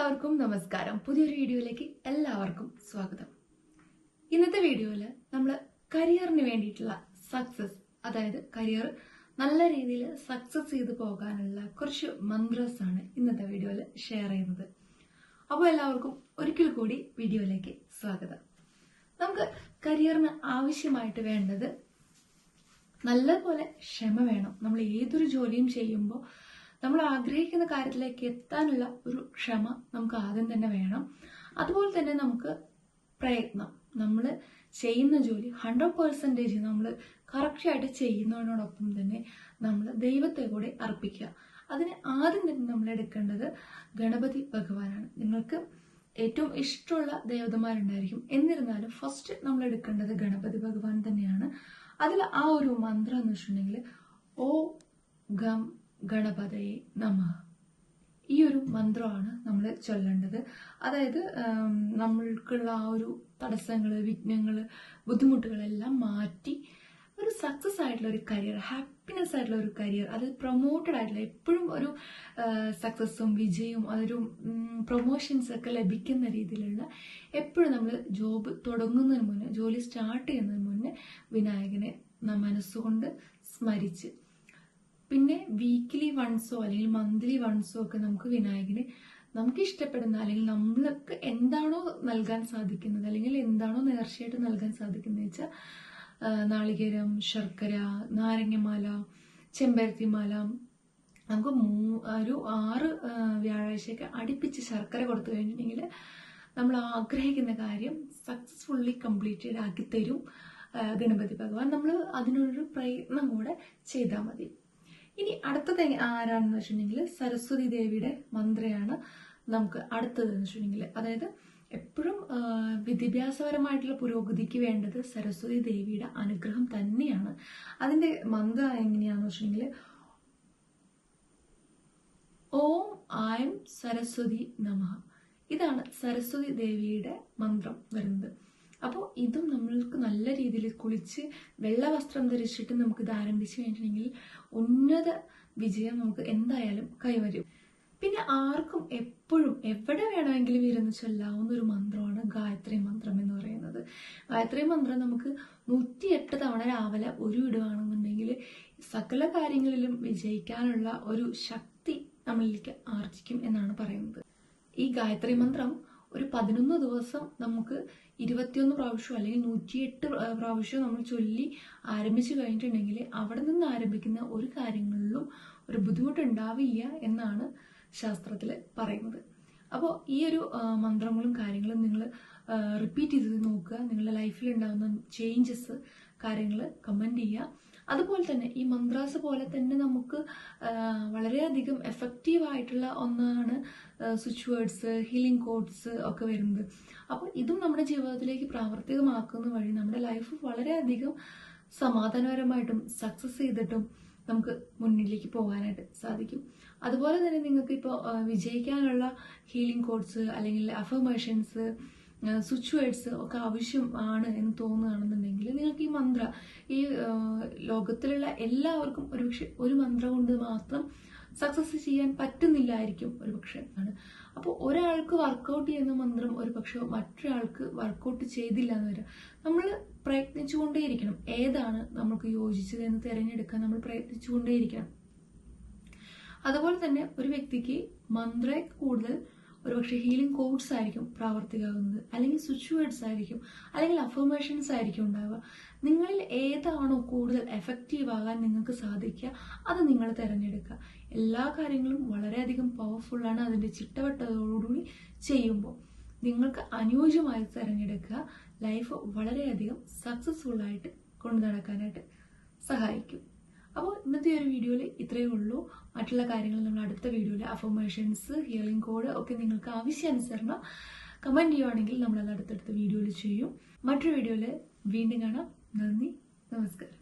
എല്ലാവർക്കും നമസ്കാരം. പുതിയൊരു വീഡിയോയിലേക്ക് എല്ലാവർക്കും സ്വാഗതം. ഇന്നത്തെ വീഡിയോയിൽ നമ്മൾ കരിയറിന് വേണ്ടിയിട്ടുള്ള സക്സസ് അതായത് കരിയർ നല്ല രീതിയിൽ സക്സസ് ചെയ്ത് പോകാനുള്ള കുറച്ച് മന്ത്രസ് ആണ് ഇന്നത്തെ വീഡിയോയിൽ ഷെയർ ചെയ്യുന്നത്. അപ്പോൾ എല്ലാവർക്കും ഒരിക്കൽ കൂടി വീഡിയോയിലേക്ക് സ്വാഗതം. നമുക്ക് കരിയറിന് ആവശ്യമായിട്ട് വേണ്ടത് നല്ലപോലെ ക്ഷമ വേണം. നമ്മൾ ഏതൊരു ജോലിയും ചെയ്യുമ്പോൾ നമ്മൾ ആഗ്രഹിക്കുന്ന കാര്യത്തിലേക്ക് എത്താനുള്ള ഒരു ക്ഷമ നമുക്ക് ആദ്യം തന്നെ വേണം. അതുപോലെ തന്നെ നമുക്ക് പ്രയത്നം. നമ്മൾ ചെയ്യുന്ന ജോലി ഹൺഡ്രഡ് പേഴ്സന്റേജ് നമ്മൾ കറക്റ്റായിട്ട് ചെയ്യുന്നതിനോടൊപ്പം തന്നെ നമ്മൾ ദൈവത്തെ കൂടെ അർപ്പിക്കുക. അതിന് ആദ്യം തന്നെ നമ്മൾ എടുക്കേണ്ടത് ഗണപതി ഭഗവാനാണ്. നിങ്ങൾക്ക് ഏറ്റവും ഇഷ്ടമുള്ള ദേവതമാരുണ്ടായിരിക്കും. എന്നിരുന്നാലും ഫസ്റ്റ് നമ്മൾ എടുക്കേണ്ടത് ഗണപതി ഭഗവാൻ തന്നെയാണ്. അതിൽ ആ ഒരു മന്ത്രം എന്ന് വെച്ചിട്ടുണ്ടെങ്കിൽ ഓ ഗം ഗണപതയെ നമ. ഈ ഒരു മന്ത്രമാണ് നമ്മൾ ചൊല്ലേണ്ടത്. അതായത് നമ്മൾക്കുള്ള ആ ഒരു തടസ്സങ്ങൾ വിഘ്നങ്ങൾ ബുദ്ധിമുട്ടുകളെല്ലാം മാറ്റി ഒരു സക്സസ് ആയിട്ടുള്ള ഒരു കരിയർ ഹാപ്പിനെസ് ആയിട്ടുള്ള ഒരു കരിയർ അത് പ്രൊമോട്ടഡ് ആയിട്ടുള്ള എപ്പോഴും ഒരു സക്സസ്സും വിജയവും അതൊരു പ്രൊമോഷൻസ് ഒക്കെ ലഭിക്കുന്ന രീതിയിലുള്ള എപ്പോഴും നമ്മൾ ജോബ് തുടങ്ങുന്നതിന് മുന്നേ ജോലി സ്റ്റാർട്ട് ചെയ്യുന്നതിന് മുന്നേ വിനായകനെ മനസ്സുകൊണ്ട് സ്മരിച്ച് പിന്നെ വീക്കിലി വൺസോ അല്ലെങ്കിൽ മന്ത്ലി വൺസോ ഒക്കെ നമുക്ക് വിനായകനെ നമുക്ക് ഇഷ്ടപ്പെടുന്ന അല്ലെങ്കിൽ നമ്മൾക്ക് എന്താണോ നൽകാൻ സാധിക്കുന്നത് അല്ലെങ്കിൽ എന്താണോ നേർച്ചയായിട്ട് നൽകാൻ സാധിക്കുന്നത് വെച്ചാൽ നാളികേരം ശർക്കര നാരങ്ങമാല ചെമ്പരത്തിമാല നമുക്ക് മൂ ഒരു ആറ് വ്യാഴാഴ്ചയൊക്കെ അടുപ്പിച്ച് ശർക്കര കൊടുത്തു കഴിഞ്ഞിട്ടുണ്ടെങ്കിൽ നമ്മൾ ആഗ്രഹിക്കുന്ന കാര്യം സക്സസ്ഫുള്ളി കംപ്ലീറ്റഡ് ആക്കി തരും ഗണപതി ഭഗവാൻ. നമ്മൾ അതിനൊരു പ്രയത്നം കൂടെ ചെയ്താൽ മതി. ഇനി അടുത്തത് ആരാണെന്ന് വെച്ചിട്ടുണ്ടെങ്കിൽ സരസ്വതി ദേവിയുടെ മന്ത്രയാണ് നമുക്ക് അടുത്തത് എന്ന് വെച്ചിട്ടുണ്ടെങ്കിൽ. അതായത് എപ്പോഴും വിദ്യാഭ്യാസപരമായിട്ടുള്ള പുരോഗതിക്ക് വേണ്ടത് സരസ്വതി ദേവിയുടെ അനുഗ്രഹം തന്നെയാണ്. അതിന്റെ മന്ത്രം എങ്ങനെയാണെന്ന് വെച്ചിട്ടുണ്ടെങ്കിൽ ഓം ആയം സരസ്വതി നമ. ഇതാണ് സരസ്വതി ദേവിയുടെ മന്ത്രം വരുന്നത് അപ്പോൾ ഇതും നമ്മൾക്ക് നല്ല രീതിയിൽ കുളിച്ച് വെള്ള വസ്ത്രം ധരിച്ചിട്ട് നമുക്ക് ഇത് ആരംഭിച്ചു കഴിഞ്ഞിട്ടുണ്ടെങ്കിൽ ഉന്നത വിജയം നമുക്ക് എന്തായാലും കൈവരും. പിന്നെ ആർക്കും എപ്പോഴും എവിടെ വേണമെങ്കിലും ഇരുന്ന് ചൊല്ലാവുന്ന ഒരു മന്ത്രമാണ് ഗായത്രി മന്ത്രം എന്ന് പറയുന്നത്. ഗായത്രി മന്ത്രം നമുക്ക് നൂറ്റിയെട്ട് തവണ രാവിലെ ഒരു ഇടുകയാണെന്നുണ്ടെങ്കിൽ സകല കാര്യങ്ങളിലും വിജയിക്കാനുള്ള ഒരു ശക്തി നമ്മളിലേക്ക് ആർജിക്കും എന്നാണ് പറയുന്നത്. ഈ ഗായത്രി മന്ത്രം ഒരു പതിനൊന്ന് ദിവസം നമുക്ക് ഇരുപത്തിയൊന്ന് പ്രാവശ്യം അല്ലെങ്കിൽ നൂറ്റിയെട്ട് പ്ര- പ്രാവശ്യം നമ്മൾ ചൊല്ലി ആരംഭിച്ചു കഴിഞ്ഞിട്ടുണ്ടെങ്കിൽ അവിടെ നിന്ന് ആരംഭിക്കുന്ന ഒരു കാര്യങ്ങളിലും ഒരു ബുദ്ധിമുട്ടുണ്ടാവില്ല എന്നാണ് ശാസ്ത്രത്തിൽ പറയുന്നത്. അപ്പോൾ ഈ ഒരു മന്ത്രങ്ങളും കാര്യങ്ങളും നിങ്ങൾ റിപ്പീറ്റ് ചെയ്ത് നോക്കുക. നിങ്ങളുടെ ലൈഫിൽ ഉണ്ടാകുന്ന ചേഞ്ചസ് കാര്യങ്ങൾ കമന്റ് ചെയ്യുക. അതുപോലെ തന്നെ ഈ മന്ത്രാസ് പോലെ തന്നെ നമുക്ക് വളരെയധികം എഫക്റ്റീവ് ആയിട്ടുള്ള ഒന്നാണ് സ്വിച്ച് വേർഡ്സ് ഹീലിംഗ് കോഡ്സ് ഒക്കെ വരുന്നത്. അപ്പോൾ ഇതും നമ്മുടെ ജീവിതത്തിലേക്ക് പ്രാവർത്തികമാക്കുന്ന വഴി നമ്മുടെ ലൈഫ് വളരെയധികം സമാധാനപരമായിട്ടും സക്സസ് ചെയ്തിട്ടും നമുക്ക് മുന്നിലേക്ക് പോകാനായിട്ട് സാധിക്കും. അതുപോലെ തന്നെ നിങ്ങൾക്ക് ഇപ്പോൾ വിജയിക്കാനുള്ള ഹീലിംഗ് കോഡ്സ് അല്ലെങ്കിൽ അഫർമേഷൻസ് സ്വിച്ച് വേർഡ്സ് ഒക്കെ ആവശ്യം ആണ് എന്ന് തോന്നുകയാണെന്നുണ്ടെങ്കിൽ നിങ്ങൾക്ക് ഈ മന്ത്ര ഈ ലോകത്തിലുള്ള എല്ലാവർക്കും ഒരുപക്ഷെ ഒരു മന്ത്രം കൊണ്ട് മാത്രം സക്സസ് ചെയ്യാൻ പറ്റുന്നില്ലായിരിക്കും ഒരു പക്ഷേ ആണ് അപ്പോൾ ഒരാൾക്ക് വർക്കൗട്ട് ചെയ്യുന്ന മന്ത്രം ഒരു പക്ഷേ മറ്റൊരാൾക്ക് വർക്കൗട്ട് ചെയ്തില്ല എന്ന് വരാം. നമ്മൾ പ്രയത്നിച്ചുകൊണ്ടേയിരിക്കണം. ഏതാണ് നമുക്ക് യോജിച്ചത് എന്ന് തിരഞ്ഞെടുക്കാൻ നമ്മൾ പ്രയത്നിച്ചുകൊണ്ടേയിരിക്കണം. അതുപോലെ തന്നെ ഒരു വ്യക്തിക്ക് മന്ത്ര കൂടുതൽ ഒരുപക്ഷെ ഹീലിംഗ് കോഡ്സ് ആയിരിക്കും പ്രാവർത്തികമാകുന്നത്. അല്ലെങ്കിൽ സ്വിച്ച് വേർഡ്സ് ആയിരിക്കും. അല്ലെങ്കിൽ അഫർമേഷൻസ് ആയിരിക്കും ഉണ്ടാവുക. നിങ്ങളിൽ ഏതാണോ കൂടുതൽ എഫക്റ്റീവ് ആകാൻ നിങ്ങൾക്ക് സാധിക്കുക അത് നിങ്ങൾ തിരഞ്ഞെടുക്കുക. എല്ലാ കാര്യങ്ങളും വളരെയധികം പവർഫുള്ളാണ് അതിന്റെ ചിട്ടവട്ടതോടുകൂടി ചെയ്യുമ്പോൾ നിങ്ങൾക്ക് അനുയോജ്യമായി തിരഞ്ഞെടുക്കുക. ലൈഫ് വളരെയധികം സക്സസ്ഫുൾ ആയിട്ട് കൊണ്ടു നടക്കാനായിട്ട് സഹായിക്കും. അപ്പോൾ ഇന്നത്തെ ഒരു വീഡിയോയിൽ ഇത്രയേ ഉള്ളൂ. മറ്റുള്ള കാര്യങ്ങൾ നമ്മൾ അടുത്ത വീഡിയോയിൽ അഫർമേഷൻസ് ഹിയറിംഗ് കോഡ് ഒക്കെ നിങ്ങൾക്ക് ആവശ്യാനുസരണം കമന്റ് ചെയ്യുവാണെങ്കിൽ നമ്മളത് അടുത്തടുത്ത വീഡിയോയിൽ ചെയ്യും. മറ്റൊരു വീഡിയോയിൽ വീണ്ടും കാണാം. നന്ദി. നമസ്കാരം.